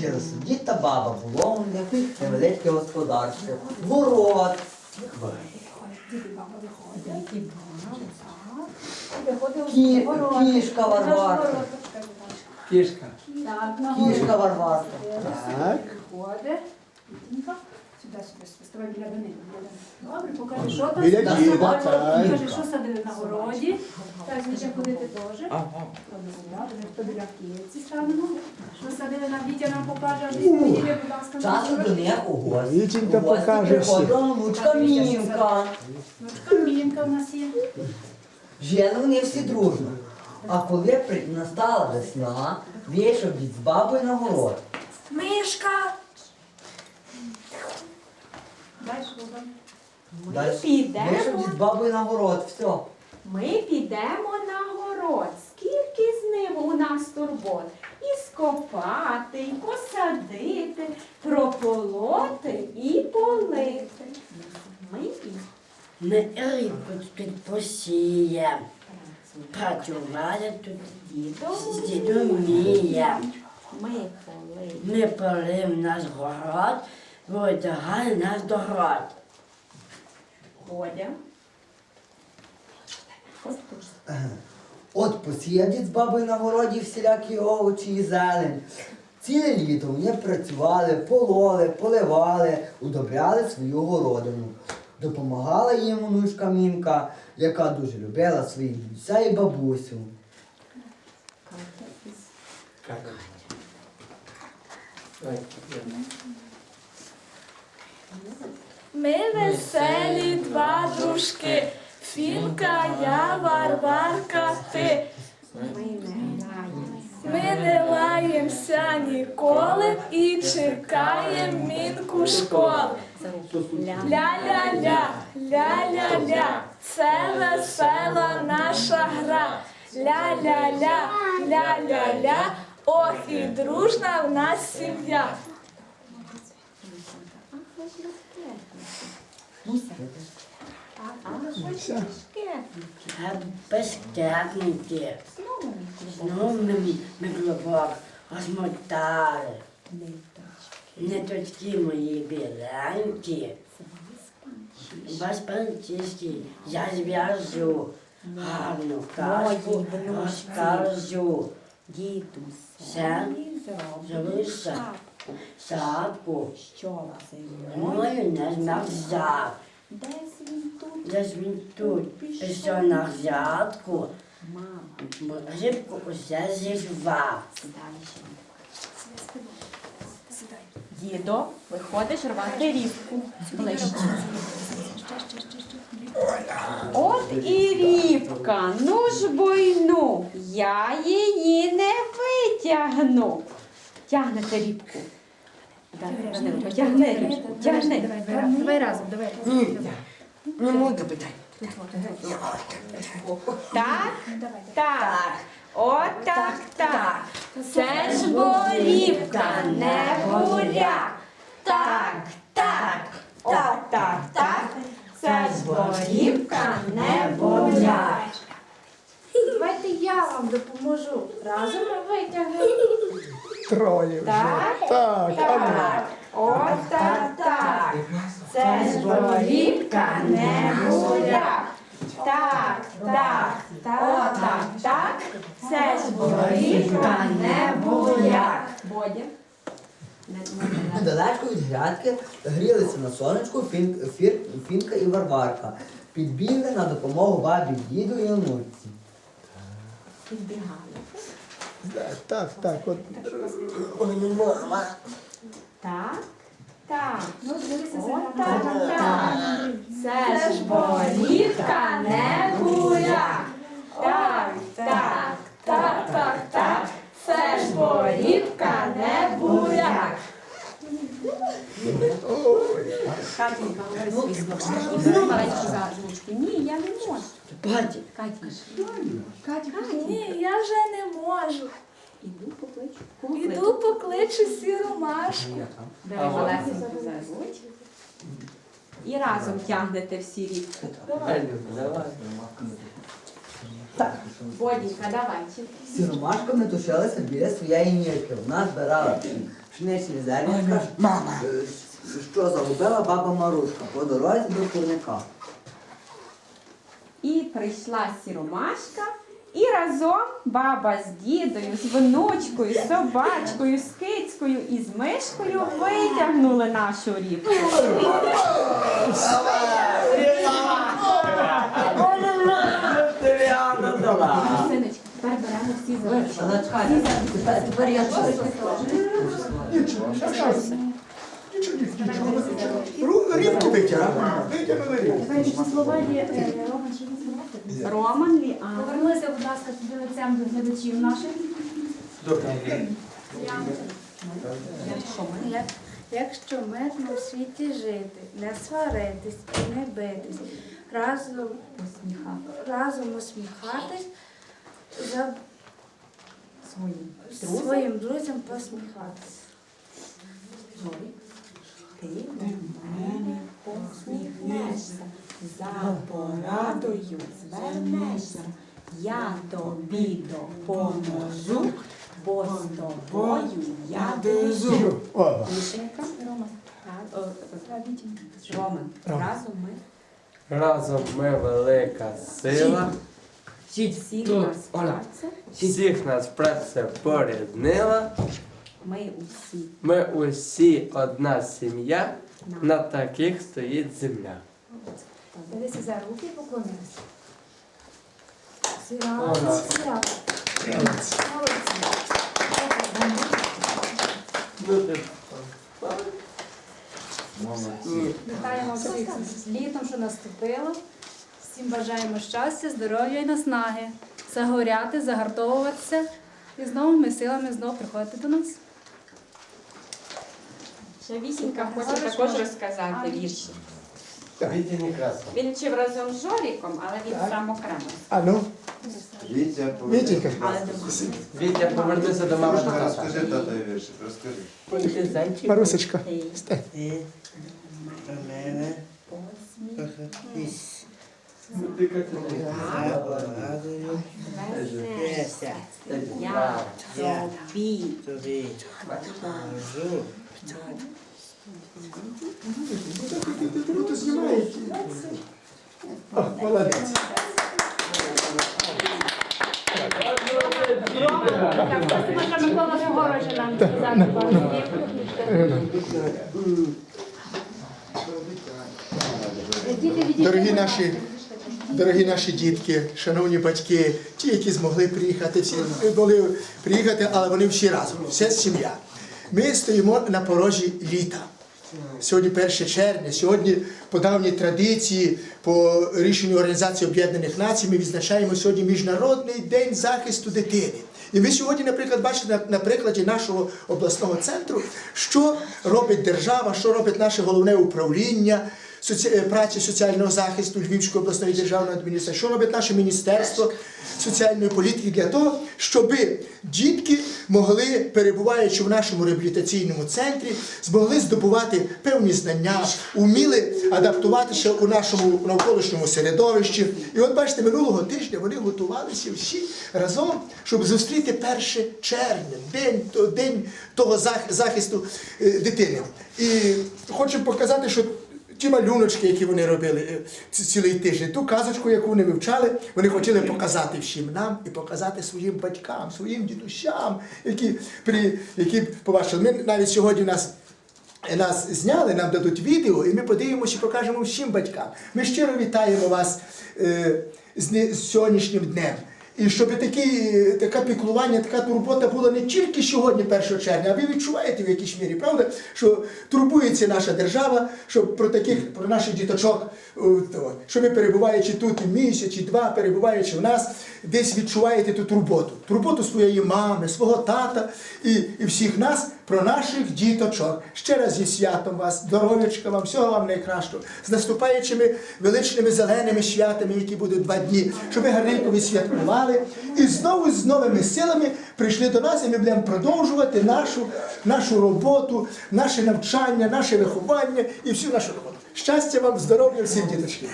Жили дід та баба, було у них невеличке господарство. Ворот. Кі, кішка Варварка. Кішка. Кішка Варварка. Так. Виходить. Тітенька. Сюди, сюди, сюди. Ставай біля Данила. Добре, покажи, що там. Біля так. Покажи, що садили на городі. Так, звідти ходити теж. Добре, хто біля кільці станемо. Що садили на Вітя нам покаже. а Вітя, відійди, будь ласка, Часом до них у гості. Вітінька У гості покаже приходила внучка Мінка. Внучка Мінка в нас є. Жили вони всі дружно. А коли при- настала весна, вийшов дід з бабою на город. Мишка! Ми Вийшов підемо, дід бабою на город, все. ми підемо на город. Скільки з ним у нас турбот? І скопати, і посадити, прополоти і полити. Ми підемо. Ми рибку тут посієм. Працювали тут з дідом вмієм. Ми полили. Полив наш город, видягали наш догород. Ходя. От посіяв дід з бабою на городі всілякі овочі і зелень. Ціле літо вони працювали, пололи, поливали, удобряли свою городину. Допомагала їм внучка Мінка, яка дуже любила своїх дідуся і бабусю. Катя. Ми веселі два дружки, Фінка, я, Варварка, ти. Ми не лаємося ніколи і чекаємо мінку школи. Ля-ля-ля, ля-ля-ля, це весела наша гра. Ля-ля-ля, ля-ля-ля, ох і дружна в нас сім'я. А безкетники. Знову ми, глибоко розмотали. Ниточки мої біленькі. Без пантішки я зв'яжу. Гарну казку розкажу. Дідусь, Все залиша шапку. що зимою? Мною не змерзав. Десь він тут, Десь він тут пішов на взятку. мама. Рибку усе зірвав. Дідо, виходиш рвати рібку. Ближче. От і рібка, ну ж бойну, я її не витягну. Тягнете рібку. Тягни рібку, тягни. Давай, разом, давай. Не можна питати. Так, так. От так, так. Це ж борівка, не буряк. Так, так, от так, так. Це ж борівка, не буряк. Давайте я вам допоможу. Разом витягнемо. Троє вже. Так, Так, а ну. так. От так, так. Це ж борівка, не буряк. Так, так, от так, так. Це ж не буряк. Бодя. Недалечко від грядки грілися на сонечку фін, фір, Фінка і Варварка. Підбігли на допомогу бабі, діду і онуці. Підбігали. Так, так, так. От. Так, так. Ну, дивися, так, так. Це ж борівка, не буряк. Так, так, так, так, так. Це ж борівка, не буряк. Катенька, говори свій слова. Маленьку задничку. Ні, я не можу. Батя, Катя. Ні, я вже не можу. Іду покличу. Кого Іду покличу сіру Машку. Давай малесеньку. І разом тягнете всі. Бодінька, давай. З Ромашками тушилися біля своєї мірки. Вона збирала пшеничні зернятка. Мама. Що загубила баба Марушка по дорозі до курника. І прийшла сіромашка, і разом баба з дідою, з внучкою, з собачкою, з кицькою і з мишкою витягнули нашу рібку. Синочка, тепер беремо всі за Тепер я Ру- Рібку витягнули. Витягнули є е, Роман, Ліан. Повернулися, будь ласка, туди лицем до глядачів наших. Як- Якщо мирно в світі жити, не сваритись і не битись, разом, разом усміхатись, за своїм друзям посміхатись. Ти до мене посміхнешся, за порадою звернешся, я тобі допоможу, бо з тобою я біжу. Мішенька, Роман, разом ми Разом ми велика сила, всі нас праця, всіх нас праця поріднила. Ми усі Ми усі одна сім'я, на таких стоїть земля. Дивися за руки і поклонилися. Молодці. Вітаємо всіх з літом, що наступило. Всім бажаємо щастя, здоров'я і наснаги. Загоряти, загартовуватися і з новими силами знову приходити до нас. Ще вісінька хоче також розказати вірші. Вітя Некрасов. Він вчив разом з Жоріком, але він сам окремо. А ну, Вітя, Вітенька. Але думаю, Вітя, повернися до мами та. Розкажи тата віршик, розкажи. Марусечка. ти. стань. вернешся. Я тобі Круто знімаєте. Дорогі наші, дорогі наші дітки, шановні батьки, ті, які змогли приїхати, всі могли приїхати, але вони всі разом, вся сім'я. Ми стоїмо на порожі літа. Сьогодні 1 червня, сьогодні по давній традиції, по рішенню Організації Об'єднаних Націй, ми відзначаємо сьогодні Міжнародний день захисту дитини. І ви сьогодні, наприклад, бачите на, прикладі нашого обласного центру, що робить держава, що робить наше головне управління праці соціального захисту Львівської обласної державної адміністрації, що робить наше міністерство соціальної політики для того, щоб дітки могли, перебуваючи в нашому реабілітаційному центрі, змогли здобувати певні знання, уміли адаптуватися у нашому навколишньому середовищі. І от бачите, минулого тижня вони готувалися всі разом, щоб зустріти 1 червня, день, день того захисту е, дитини. І хочу показати, що ті малюночки, які вони робили е, цілий тиждень, ту казочку, яку вони вивчали, вони хотіли показати всім нам і показати своїм батькам, своїм дідусям, які, при, які побачили. Ми навіть сьогодні нас. Нас зняли, нам дадуть відео, і ми подивимося і покажемо всім батькам. Ми щиро вітаємо вас е, з, з сьогоднішнім днем. І щоб такі, таке піклування, така турбота була не тільки сьогодні, 1 червня, а ви відчуваєте в якійсь мірі, правда, що турбується наша держава, щоб про таких, про наших діточок, що ви перебуваючи тут місяць, і два, перебуваючи в нас, десь відчуваєте ту турботу. Турботу своєї мами, свого тата і, і всіх нас про наших діточок. Ще раз зі святом вас, здоров'ячка вам, всього вам найкращого, з наступаючими величними зеленими святами, які будуть два дні, щоб ви гарненько відсвяткували і знову з новими силами прийшли до нас, і ми будемо продовжувати нашу, нашу роботу, наше навчання, наше виховання і всю нашу роботу. Щастя вам, здоров'я всім дякую.